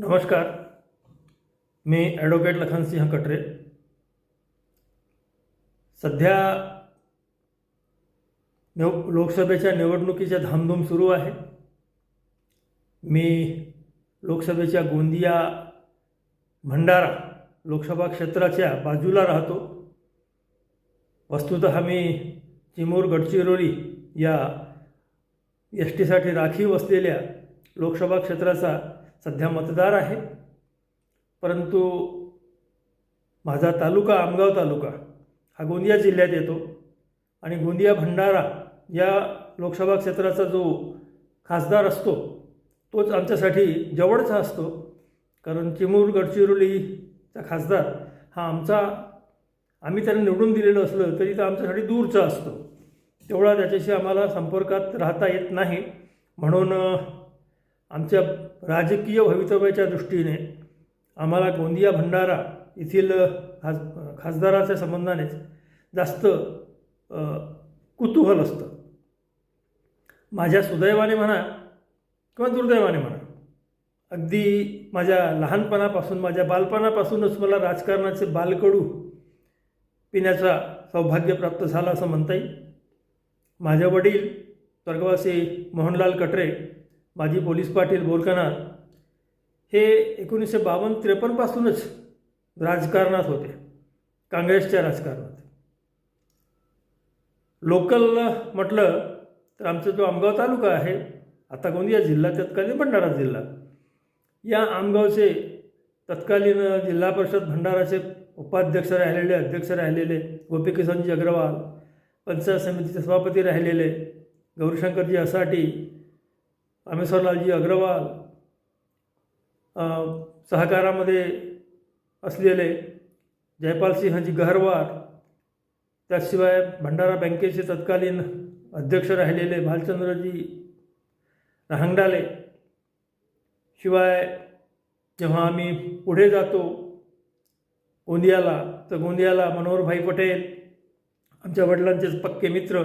नमस्कार. मी ॲडव्होकेट लखनसिंह कटरे. सध्या निव लोकसभेच्या निवडणुकीच्या धामधूम सुरू आहे. मी लोकसभेच्या गोंदिया भंडारा लोकसभा क्षेत्राच्या बाजूला राहतो. वस्तुत मी चिमूर गडचिरोली या एस टीसाठी राखीव असलेल्या लोकसभा क्षेत्राचा सध्या मतदार आहे. परंतु माझा तालुका आमगाव तालुका हा गोंदिया जिल्ह्यात येतो. आणि गोंदिया भंडारा या लोकसभा क्षेत्राचा जो खासदार असतो तोच आमच्यासाठी जवळचा असतो. कारण चिमूर गडचिरोलीचा खासदार हा आमचा आम्ही त्याला निवडून दिलेलं असलं तरी तो आमच्यासाठी दूरचा असतो. तेवढा त्याच्याशी आम्हाला संपर्कात राहता येत नाही. म्हणून आमच्या राजकीय भवितव्याच्या दृष्टीने आम्हाला गोंदिया भंडारा येथील खास खासदाराच्या संबंधानेच जास्त कुतूहल असतं. माझ्या सुदैवाने म्हणा किंवा दुर्दैवाने म्हणा अगदी माझ्या लहानपणापासून माझ्या बालपणापासूनच मला राजकारणाचे बालकडू पिण्याचा सौभाग्य प्राप्त झाला असं म्हणता येईल. माझे वडील स्वर्गवासी मोहनलाल कटरे माजी पोलीस पाटील बोरकनार हे एकोणीसशे बावन्न त्रेपन्नपासूनच राजकारणात होते. काँग्रेसच्या राजकारणात. लोकल म्हटलं तर आमचा जो आमगाव तालुका आहे आता गोंदिया जिल्हा तत्कालीन भंडारा जिल्हा. या आमगावचे तत्कालीन जिल्हा परिषद भंडाराचे उपाध्यक्ष राहिलेले अध्यक्ष राहिलेले गोपीकिशनजी अग्रवाल पंचायत समितीचे सभापती राहिलेले गौरीशंकरजी असाटी रामेश्वरलालजी अग्रवाल सहकारामध्ये असलेले जयपालसिंहजी गहरवार त्याशिवाय भंडारा बँकेचे तत्कालीन अध्यक्ष राहिलेले भालचंद्रजी रहांगडाले शिवाय जेव्हा आम्ही पुढे जातो गोंदियाला तर गोंदियाला मनोहरभाई पटेल आमच्या वडिलांचेच पक्के मित्र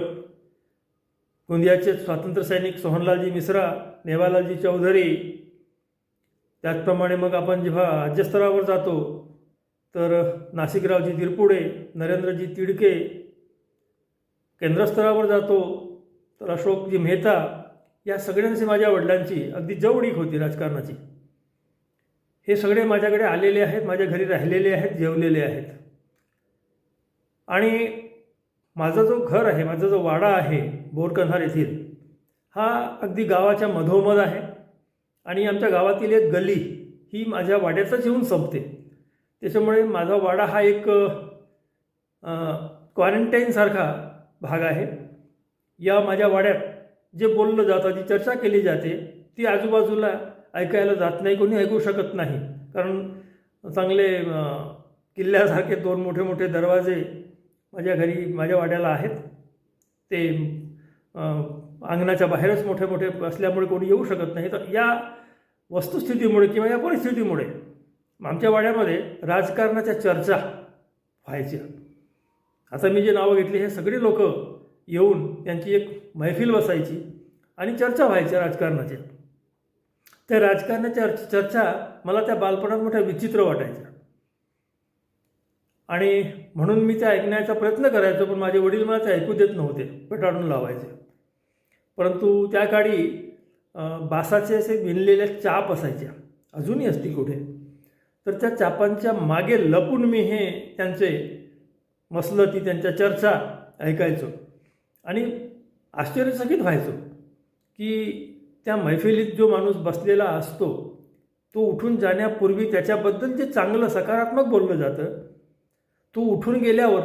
गोंदियाचे स्वातंत्र्यसैनिक सोहनलालजी मिश्रा नेवालालजी चौधरी. त्याचप्रमाणे मग आपण जेव्हा राज्यस्तरावर जातो तर नाशिकरावजी तिरपुडे नरेंद्रजी तिडके केंद्रस्तरावर जातो तर अशोकजी मेहता या सगळ्यांची माझ्या वडिलांची अगदी जवळीक होती राजकारणाची. हे सगळे माझ्याकडे आलेले आहेत माझ्या घरी राहिलेले आहेत जेवलेले आहेत. आणि माझा जो घर आहे माझा जो वाडा आहे बोरकन्हार येथील. हा अगदी गावाच्या मधोमध आहे आणि आमच्या गावातील एक गली ही माझ्या वाड्यातच येऊन संपते. त्याच्यामुळे माझा वाडा हा एक क्वारंटाईनसारखा भाग आहे. या माझ्या वाड्यात जे बोललं जातं जी चर्चा केली जाते ती आजूबाजूला ऐकायला जात नाही कोणी ऐकू शकत नाही. कारण चांगले किल्ल्यासारखे दोन मोठे मोठे दरवाजे माझ्या घरी माझ्या वाड्याला आहेत. ते अंगणाच्या बाहेरच मोठे मोठे असल्यामुळे कोणी येऊ शकत नाही. तर या वस्तुस्थितीमुळे किंवा या परिस्थितीमुळे आमच्या वाड्यामध्ये राजकारणाच्या चर्चा व्हायच्या. आता मी जे नावं घेतली हे सगळी लोक येऊन त्यांची एक मैफिल बसायची आणि चर्चा व्हायच्या राजकारणाच्या. त्या राजकारणाच्या चर्चा मला त्या बालपणात मोठ्या विचित्र वाटायच्या. आणि म्हणून मी त्या ऐकण्याचा प्रयत्न करायचो पण माझे वडील मला ते ऐकू देत नव्हते पेटाळून लावायचे. परंतु त्या काळी बासाचे असे विणलेल्या चाप असायच्या. अजूनही असतील कुठे. तर त्या चापांच्या मागे लपून मी हे त्यांचे मसलती त्यांच्या चर्चा ऐकायचो. आणि आश्चर्यचकित व्हायचो की त्या मैफिलीत जो माणूस बसलेला असतो तो उठून जाण्यापूर्वी त्याच्याबद्दल जे चांगलं सकारात्मक बोललं जातं तो उठून गेल्यावर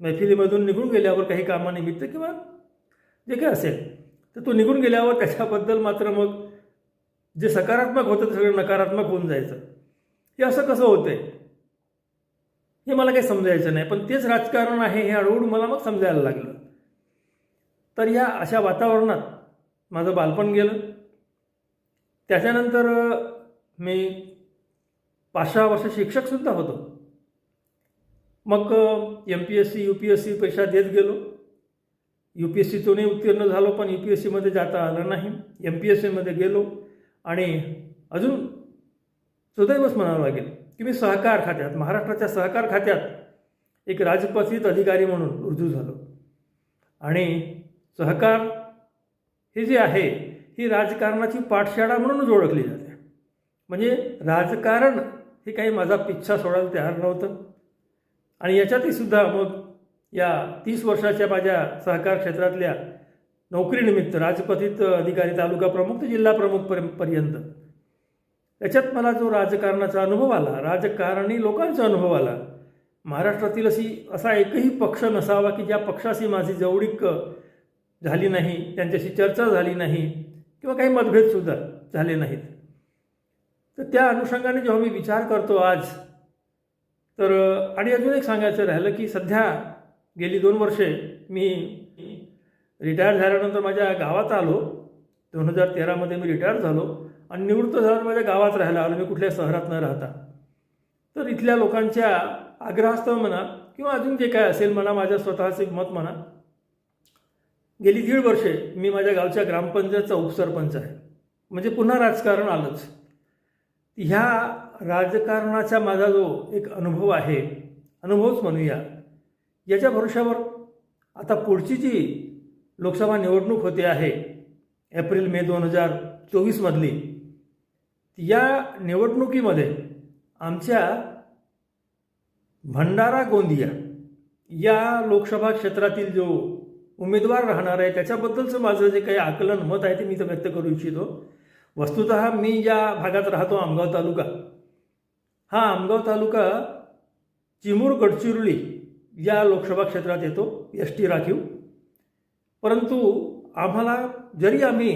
मैफिलीमधून निघून गेल्यावर काही कामानिमित्त किंवा जे काही असेल तर तो निघून गेल्यावर त्याच्याबद्दल मात्र मग जे सकारात्मक होतं ते सगळं नकारात्मक होऊन जायचं. हे असं कसं होतंय? हे मला काही समजायचं नाही पण तेच राजकारण आहे हे हळूहळू मला मग समजायला लागलं. तर या अशा वातावरणात माझं बालपण गेलं. त्याच्यानंतर मी पाच सहा वर्ष शिक्षकसुद्धा होतो. मग M P S C U P S C परीक्षा देत गेलो. यू पी एस सीतूनही उत्तीर्ण झालो पण यू पी एस सीमध्ये जाता आलं नाही. एम पी एस सीमध्ये गेलो आणि अजून सुदैवच म्हणावं लागेल. की मी सहकार खात्यात महाराष्ट्राच्या सहकार खात्यात एक राजपत्रित अधिकारी म्हणून रुजू झालो. आणि सहकार हे जे आहे ही राजकारणाची पाठशाळा म्हणूनच ओळखली जाते. म्हणजे राजकारण हे काही माझा पिच्छा सोडायला तयार नव्हतं. आणि याच्यातही सुद्धा मग या तीस वर्षाच्या माझ्या सहकार क्षेत्रातल्या नोकरीनिमित्त राजपथित अधिकारी तालुका प्रमुख ते जिल्हा प्रमुख पर्य पर्यंत. याच्यात मला जो राजकारणाचा अनुभव आला राजकारणी लोकांचा अनुभव आला महाराष्ट्रातील अशी असा एकही पक्ष नसावा की ज्या पक्षाशी माझी जवळीक झाली नाही त्यांच्याशी चर्चा झाली नाही किंवा काही मतभेदसुद्धा झाले नाहीत. तर त्या अनुषंगाने जेव्हा मी विचार करतो आज तर आणि अजून एक सांगायचं राहिलं की सध्या गेली दोन वर्षे मी रिटायर झाल्यानंतर माझ्या गावात आलो. दोन हजार तेरामध्ये मी रिटायर झालो आणि निवृत्त झाल्यावर माझ्या गावात राहायला आलो. मी कुठल्या शहरात न राहता. तर इथल्या लोकांच्या आग्रहास्तव म्हणा किंवा अजून जे काय असेल म्हणा माझ्या स्वतःचे मत म्हणा. गेली दीड वर्षे मी माझ्या गावच्या ग्रामपंचायतचा उपसरपंच आहे. म्हणजे पुन्हा राजकारण आलंच. ह्या राजकारणाचा माझा जो एक अनुभव आहे अनुभवच म्हणूया. याच्या भरोशावर आता पुढची जी लोकसभा निवडणूक होते आहे एप्रिल मे दोन हजार चोवीसमधली या निवडणुकीमध्ये आमच्या भंडारा गोंदिया या लोकसभा क्षेत्रातील जो उमेदवार राहणार आहे त्याच्याबद्दलचं माझं जे काही आकलन मत आहे ते मी तर व्यक्त करू इच्छितो. वस्तुत मी या भागात राहतो आमगाव तालुका. हा आमगाव तालुका चिमूर गडचिरोली या लोकसभा क्षेत्रात येतो एस टी राखीव. परंतु आम्हाला जरी आम्ही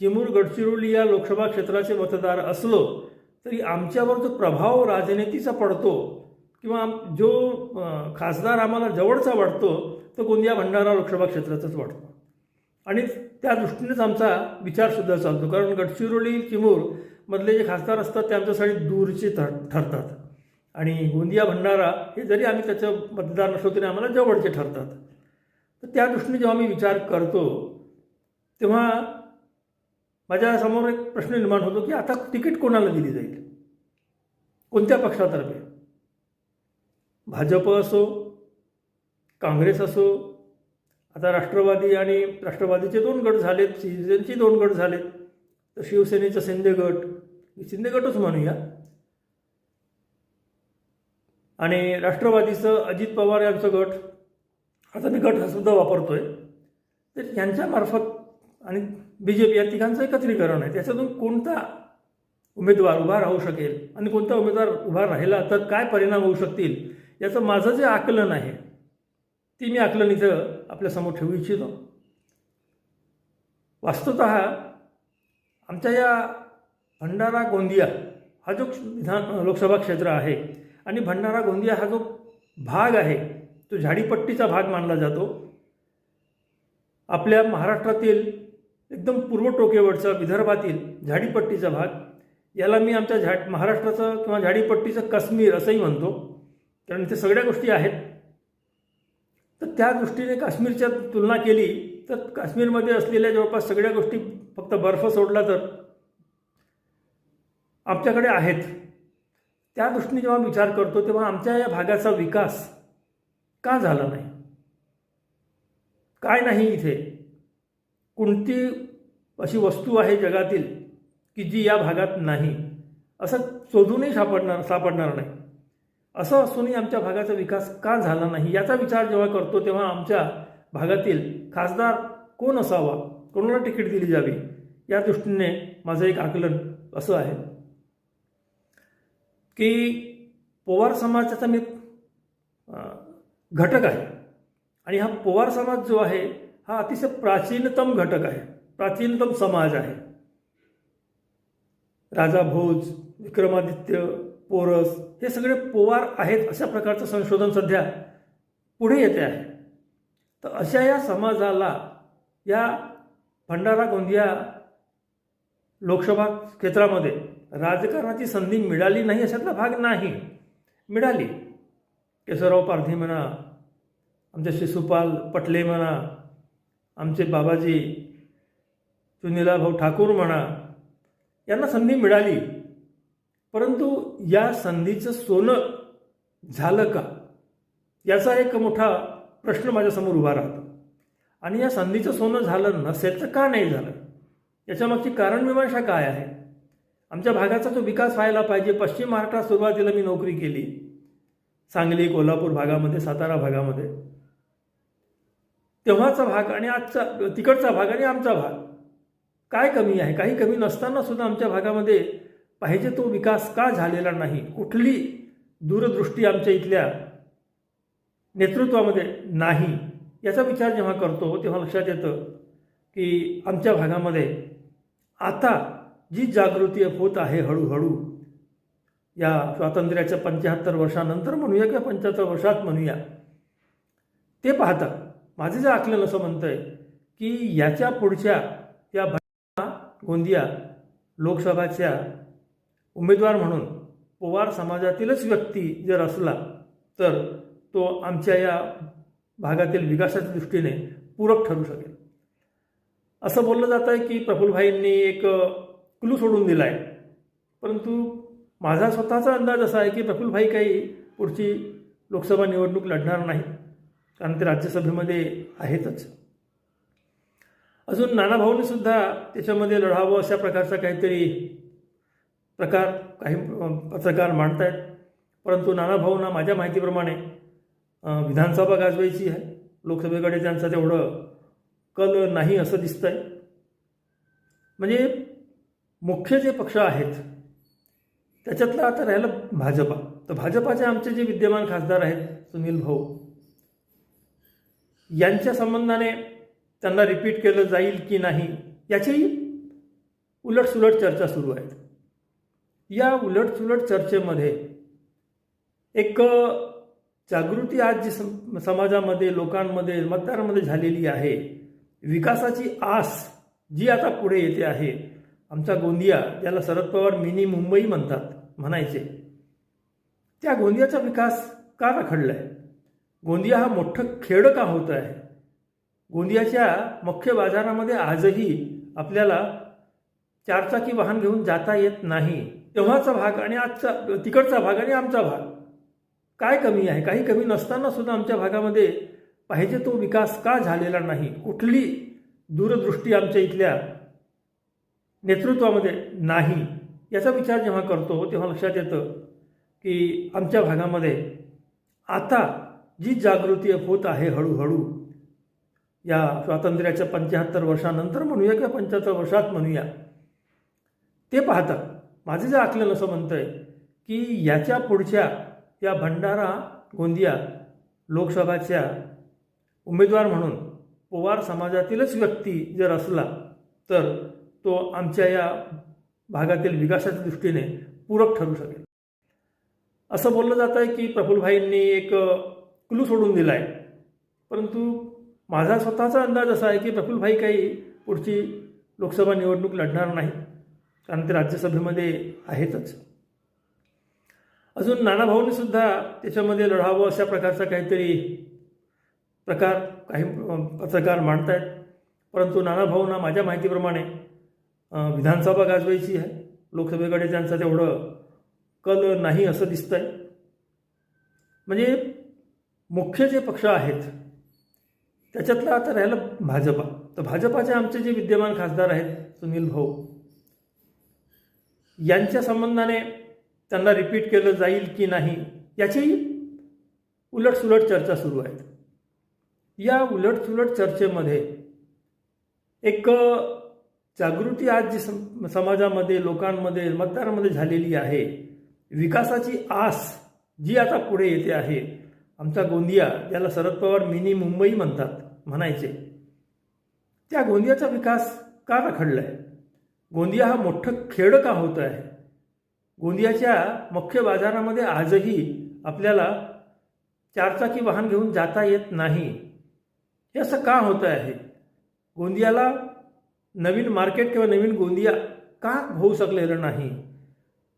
चिमूर गडचिरोली या लोकसभा क्षेत्राचे मतदार असलो तरी आमच्यावर जो प्रभाव राजनीतीचा पडतो किंवा जो खासदार आम्हाला जवळचा वाटतो तो गोंदिया भंडारा लोकसभा क्षेत्राचाच वाटतो. आणि त्या दृष्टीनेच आमचा विचारसुद्धा चालतो. कारण गडचिरोली चिमूरमधले जे खासदार असतात ते आमच्यासाठी दूरचे ठर ठरतात. आणि गोंदिया भंडारा हे जरी आम्ही त्याचं मतदार नसलो तरी आम्हाला जवळचे ठरतात. तर त्या दृष्टीने जेव्हा मी विचार करतो तेव्हा माझ्यासमोर एक प्रश्न निर्माण होतो की आता तिकीट कोणाला दिली जाईल? कोणत्या पक्षातर्फे? भाजप असो काँग्रेस असो आता राष्ट्रवादी आणि राष्ट्रवादीचे दोन गट झालेत शिवसेनेचे दोन गट झालेत तर शिवसेनेचा शिंदे गट. शिंदे गटच म्हणूया आणि राष्ट्रवादीचं अजित पवार यांचं गट आता मी गट हा सुद्धा आहे तर यांच्यामार्फत आणि बी जे पी या तिघांचं एकत्रीकरण आहे. त्याच्यातून कोणता उमेदवार उभा राहू शकेल आणि कोणता उमेदवार उभा राहिला तर काय परिणाम होऊ शकतील याचं माझं जे आकलन आहे ती मी आकलन इथं आपल्यासमोर ठेवू इच्छितो. वास्तवत आमच्या या भंडारा गोंदिया हा जो विधान लोकसभा क्षेत्र आहे आणि भंडारा गोंदिया हा जो भाग आहे तो झाडीपट्टीचा भाग मानला जातो. आपल्या महाराष्ट्रातील एकदम पूर्व टोकेवरचा विदर्भातील झाडीपट्टीचा भाग. याला मी आमच्या झाड महाराष्ट्राचं किंवा झाडीपट्टीचं काश्मीर असंही म्हणतो. कारण इथे सगळ्या गोष्टी आहेत. तर त्या दृष्टीने काश्मीरच्या तुलना केली तर काश्मीरमध्ये असलेल्या जवळपास सगळ्या गोष्टी फक्त बर्फ सोडला तर आमच्याकडे आहेत. त्या दृष्टीने जेव्हा विचार करतो तेव्हा आमच्या या भागाचा विकास का झाला नाही? काय नाही इथे? कोणती अशी वस्तू आहे जगातील की जी या भागात नाही? असं शोधूनही सापडणार सापडणार नाही. असं असूनही आमच्या भागाचा विकास का झाला नाही? याचा विचार जेव्हा करतो तेव्हा आमच्या भागातील खासदार कोण असावा? कोणाला तिकीट दिली जावी? या दृष्टीने माझं एक आकलन असं आहे. की पोवार समाजाचा मी घटक आहे. आणि हा पोवार समाज जो आहे हा अतिशय प्राचीनतम घटक आहे. प्राचीनतम समाज आहे. राजा भोज विक्रमादित्य पोरस हे सगळे पोवार आहेत अशा प्रकारचं संशोधन सध्या पुढे येते आहे. तर अशा या समाजाला या भंडारा गोंदिया लोकसभा क्षेत्रामध्ये राजकारणाची संधी मिळाली नाही अशातला भाग नाही. मिळाली. केशवराव पारधी म्हणा आमचे शिशुपाल पटले म्हणा आमचे बाबाजी सुनीला भाऊ ठाकूर म्हणा यांना संधी मिळाली. परंतु या संधीचं सोनं झालं का? याचा एक मोठा प्रश्न माझ्यासमोर उभा राहतो. आणि या संधीचं सोनं झालं नसेल तर का नाही झालं? याच्यामागची कारणमीमांसा काय आहे? आमच्या भागाचा जो विकास व्हायला पाहिजे. पश्चिम महाराष्ट्रात सुरुवातीला मी नोकरी केली. सांगली कोल्हापूर भागामध्ये सातारा भागामध्ये. तेव्हाचा भाग आणि आजचा तिकडचा भाग आणि आमचा भाग. काय कमी आहे? काही कमी नसताना सुद्धा आमच्या भागामध्ये पाहिजे तो विकास का झालेला नाही? कुठली दूरदृष्टी आमच्या इथल्या नेतृत्वामध्ये नाही? याचा विचार जेव्हा करतो तेव्हा लक्षात येतं की आमच्या भागामध्ये आता जी जागृती होत आहे हळूहळू या स्वातंत्र्याच्या पंच्याहत्तर वर्षानंतर म्हणूया किंवा पंच्याहत्तर वर्षात म्हणूया ते पाहता माझं जे आकलन असं म्हणतं आहे की याच्या पुढच्या या भा- गोंदिया लोकसभाच्या उमेदवार म्हणून पवार समाजातीलच व्यक्ती जर असला तर तो आमच्या या भागातील विकासाच्या दृष्टीने पूरक ठरू शकेल. असं बोललं जातं आहे की प्रफुल्लभाईंनी एक क्लू सोडून दिला आहे परंतु माझा स्वतःचा अंदाज असा आहे की प्रफुल्लभाई काही पुढची लोकसभा निवडणूक लढणार नाही कारण ते राज्यसभेमध्ये आहेतच. अजून नानाभाऊंनीसुद्धा त्याच्यामध्ये लढावं अशा प्रकारचा काहीतरी प्रकार काही पत्रकार मांडत आहेत परंतु नानाभाऊंना माझ्या माहितीप्रमाणे विधानसभा गाजवायची आहे. लोकसभेकडे त्यांचं तेवढं कल नाही असं दिसतंय. म्हणजे मुख्य जे पक्ष आहेत त्याच्यातलं आता राहिलं भाजपा. तर भाजपाचे आमचे जे विद्यमान खासदार आहेत सुनील भाऊ यांच्या संबंधाने त्यांना रिपीट केलं जाईल की नाही याचीही उलटसुलट चर्चा सुरू आहेत या उलटसुलट चर्चेमध्ये एक जागृती आज जी सम समाजामध्ये लोकांमध्ये मतदारांमध्ये झालेली आहे विकासाची आस जी आता पुढे येते आहे आमचा गोंदिया ज्याला शरद पवार मिनी मुंबई म्हणतात म्हणायचे. त्या गोंदियाचा विकास का रखडला आहे गोंदिया हा मोठं खेड का होतं आहे? गोंदियाच्या मुख्य बाजारामध्ये आजही आपल्याला चारचाकी वाहन घेऊन जाता येत नाही. तेव्हाचा भाग आणि आजचा तिकडचा भाग आणि आमचा भाग. काय कमी आहे? काही कमी नसताना सुद्धा आमच्या भागामध्ये पाहिजे तो विकास का झालेला नाही? कुठली दूरदृष्टी आमच्या इथल्या नेतृत्वामध्ये नाही याचा विचार जेव्हा करतो तेव्हा लक्षात येतं की आमच्या भागामध्ये आता जी जागृती होत आहे हळूहळू या स्वातंत्र्याच्या पंच्याहत्तर वर्षानंतर म्हणूया किंवा पंच्याहत्तर वर्षात म्हणूया ते पाहता माझं जे आकलन असं म्हणतं आहे की याच्या पुढच्या या भंडारा गोंदिया लोकसभाच्या उमेदवार म्हणून पवार समाजातीलच व्यक्ती जर असला तर तो आमच्या या भागातील विकासाच्या दृष्टीने पूरक ठरू शकेल. असं बोललं जातं आहे की प्रफुल्लभाईंनी एक क्लू सोडून दिला आहे परंतु माझा स्वतःचा अंदाज असा आहे की प्रफुल्लभाई काही पुढची लोकसभा निवडणूक लढणार नाही कारण ते राज्यसभेमध्ये आहेतच. अजून नानाभाऊंनी सुद्धा त्याच्यामध्ये लढावं अशा प्रकारचा काहीतरी प्रकार काही पत्रकार मांडत आहेत परंतु नानाभाऊंना माझ्या माहितीप्रमाणे विधानसभा गाजवायची आहे. लोकसभेकडे त्यांचं तेवढं कल नाही असं दिसतंय. म्हणजे मुख्य जे पक्ष आहेत त्याच्यातलं आता राहिलं भाजपा. तर भाजपाचे आमचे जे विद्यमान खासदार आहेत सुनील भाऊ यांच्या संबंधाने त्यांना रिपीट केलं जाईल की नाही याची उलटसुलट चर्चा सुरू आहेत या उलटसुलट चर्चेमध्ये एक जागृती आज जी सम समाजामध्ये लोकांमध्ये मतदारांमध्ये झालेली आहे विकासाची आस जी आता पुढे येते आहे आमचा गोंदिया ज्याला शरद पवार मिनी मुंबई म्हणतात म्हणायचे. त्या गोंदियाचा विकास का रखडला आहे गोंदिया हा मोठं खेड का होतं आहे? गोंदियाच्या मुख्य बाजारामध्ये आजही आपल्याला चारचाकी वाहन घेऊन जाता येत नाही. हे असं का होतं आहे? गोंदियाला नवीन मार्केट किंवा नवीन गोंदिया का होऊ शकलेलं नाही?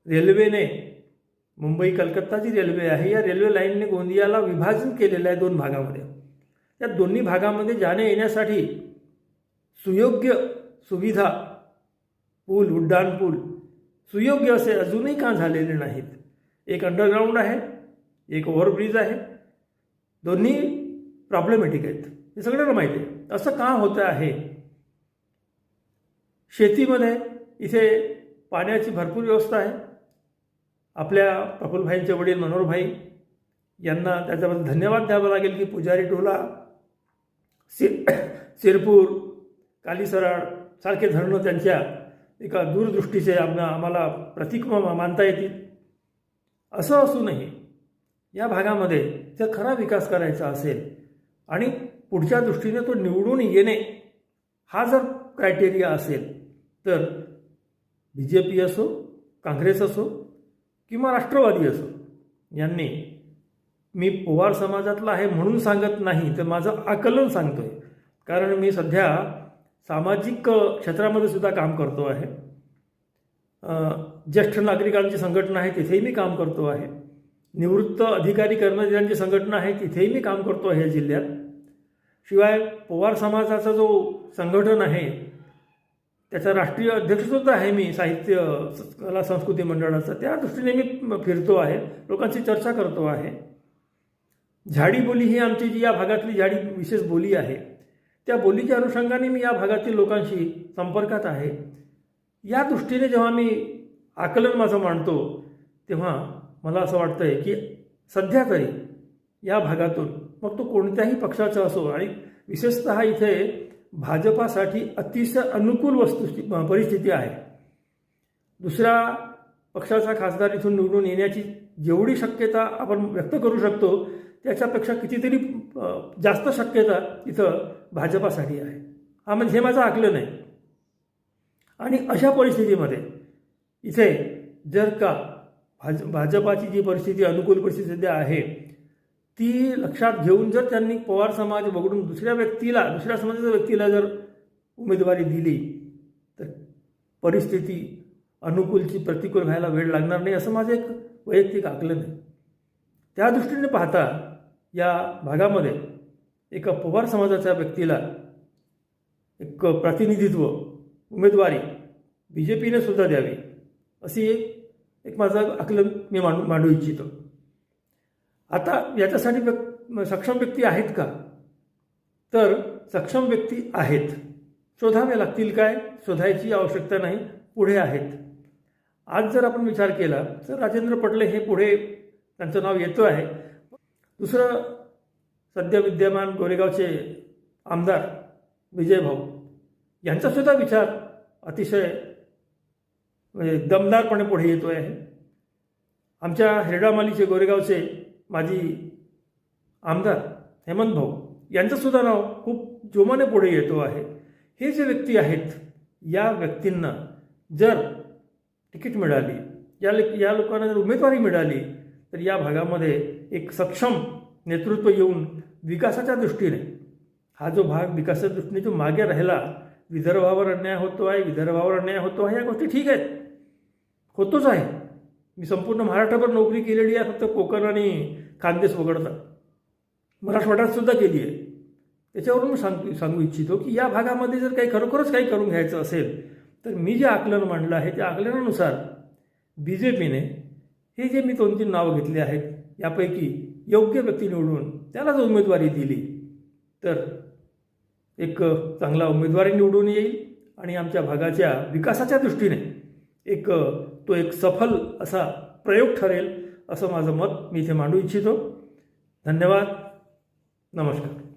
रेल्वेने मुंबई कलकत्ता जी रेल्वे आहे, या रेल्वे लाईनने गोंदियाला विभाजन केलेलं आहे दोन भागामध्ये. या दोन्ही भागामध्ये जाण्या येण्यासाठी सुयोग्य सुविधा, पूल, उड्डाण पूल सुयोग्य असे अजूनही का झालेले नाहीत? एक अंडरग्राऊंड आहे, एक ओव्हरब्रिज आहे. दोन्ही प्रॉब्लेमॅटिक आहेत. हे सगळ्यांना माहिती आहे. असं का होतं आहे? शेतीमध्ये इथे पाण्याची भरपूर व्यवस्था आहे. आपल्या प्रफुलभाईंचे वडील मनोहरभाई यांना त्याच्याबद्दल धन्यवाद द्यावा लागेल की पुजारी टोला सिर सिरपूर कालीसराड सारखे धरणं त्यांच्या एका दूरदृष्टीचे आम्हा आम्हाला प्रतीक मानता येतील. असं असूनही या भागामध्ये जर खरा विकास करायचा असेल आणि पुढच्या दृष्टीने तो निवडून येणे हा जर क्रायटेरिया असेल तर बी जे पी असो काँग्रेस असो किंवा राष्ट्रवादी असो यांनी मी पोवार समाजातला आहे म्हणून सांगत नाही तर माझं आकलन सांगतोय. कारण मी सध्या सामाजिक क्षेत्रामध्ये सुद्धा काम करतो आहे. ज्येष्ठ नागरिकांची संघटना आहे तिथेही मी काम करतो आहे. निवृत्त अधिकारी कर्मचाऱ्यांची संघटना आहे तिथेही मी काम करतो आहे या जिल्ह्यात. शिवाय पोवार समाजाचा जो संघटन आहे त्याचा राष्ट्रीय अध्यक्षसुद्धा आहे मी साहित्य स- कला संस्कृती मंडळाचा. त्या दृष्टीने मी फिरतो आहे लोकांशी चर्चा करतो आहे. झाडी बोली ही आमची जी या भागातली झाडी विशेष बोली आहे त्या बोलीच्या अनुषंगाने मी या भागातील लोकांशी संपर्कात आहे. या दृष्टीने जेव्हा मी आकलन माझं मांडतो तेव्हा मला असं वाटतं आहे की सध्या तरी या भागातून मग तो कोणत्याही पक्षाचा असो आणि विशेषतः इथे भाजपासाठी अतिशय अनुकूल वस्तू परिस्थिती आहे. दुसऱ्या पक्षाचा खासदार इथून निवडून येण्याची जेवढी शक्यता आपण व्यक्त करू शकतो त्याच्यापेक्षा कितीतरी जास्त शक्यता इथं भाजपासाठी आहे. हा म्हणजे हे माझं आकलन आहे. आणि अशा परिस्थितीमध्ये इथे जर का भाज भाजपाची जी परिस्थिती अनुकूल परिस्थिती सध्या आहे ती लक्षात घेऊन जर त्यांनी पवार समाज वगळून दुसऱ्या व्यक्तीला दुसऱ्या समाजाच्या व्यक्तीला जर उमेदवारी दिली तर परिस्थिती अनुकूलची प्रतिकूल व्हायला वेळ लागणार नाही असं माझं एक वैयक्तिक आकलन आहे. त्या दृष्टीने पाहता या भागामध्ये एका पवार समाजाच्या व्यक्तीला एक प्रतिनिधित्व उमेदवारी बी जे पीने सुद्धा द्यावी अशी एक एक माझं आकलन मी मांडू मांडू इच्छितो. आता याच्यासाठी व्यक् सक्षम व्यक्ती आहेत का? तर सक्षम व्यक्ती आहेत. शोधावे लागतील काय? शोधायची आवश्यकता नाही. पुढे आहेत. आज जर आपण विचार केला तर राजेंद्र पटले हे पुढे त्यांचं नाव येतं आहे. दुसरं सध्या विद्यमान गोरेगावचे आमदार विजय भाऊ यांचासुद्धा विचार अतिशय म्हणजे दमदारपणे पुढे येतो आहे आमच्या हेरडामालीचे गोरेगावचे माजी आमदार हेमंत भाऊ यांचंसुद्धा नाव खूप जोमाने पुढे येतो आहे. हे जे व्यक्ती आहेत या व्यक्तींना जर तिकीट मिळाली या या लोकांना जर उमेदवारी मिळाली तर या भागामध्ये एक सक्षम नेतृत्व येऊन विकासाच्या दृष्टीने हा जो भाग विकासाच्या दृष्टीने जो मागे राहिला विदर्भावर अन्याय होतो आहे विदर्भावर अन्याय होतो आहे या गोष्टी ठीक आहेत. होतोच आहे. मी संपूर्ण महाराष्ट्रभर नोकरी केलेली आहे फक्त कोकण आणि खानदेश वगळता. मराठवाड्यात सुद्धा केली आहे. त्याच्यावरून मी सांगू सांगू इच्छितो की या भागामध्ये जर काही खरोखरच काही करून घ्यायचं असेल तर मी जे आकलन मांडलं आहे त्या आकलनानुसार बी जे पीने हे जे मी दोन तीन नावं घेतली आहेत यापैकी योग्य व्यक्ती निवडून त्याला जर उमेदवारी दिली तर एक चांगला उमेदवारी निवडून येईल आणि आमच्या भागाच्या विकासाच्या दृष्टीने एक तो एक सफल असा प्रयोग ठरेल असं माझं मत मी इथे मांडू इच्छितो. धन्यवाद. नमस्कार.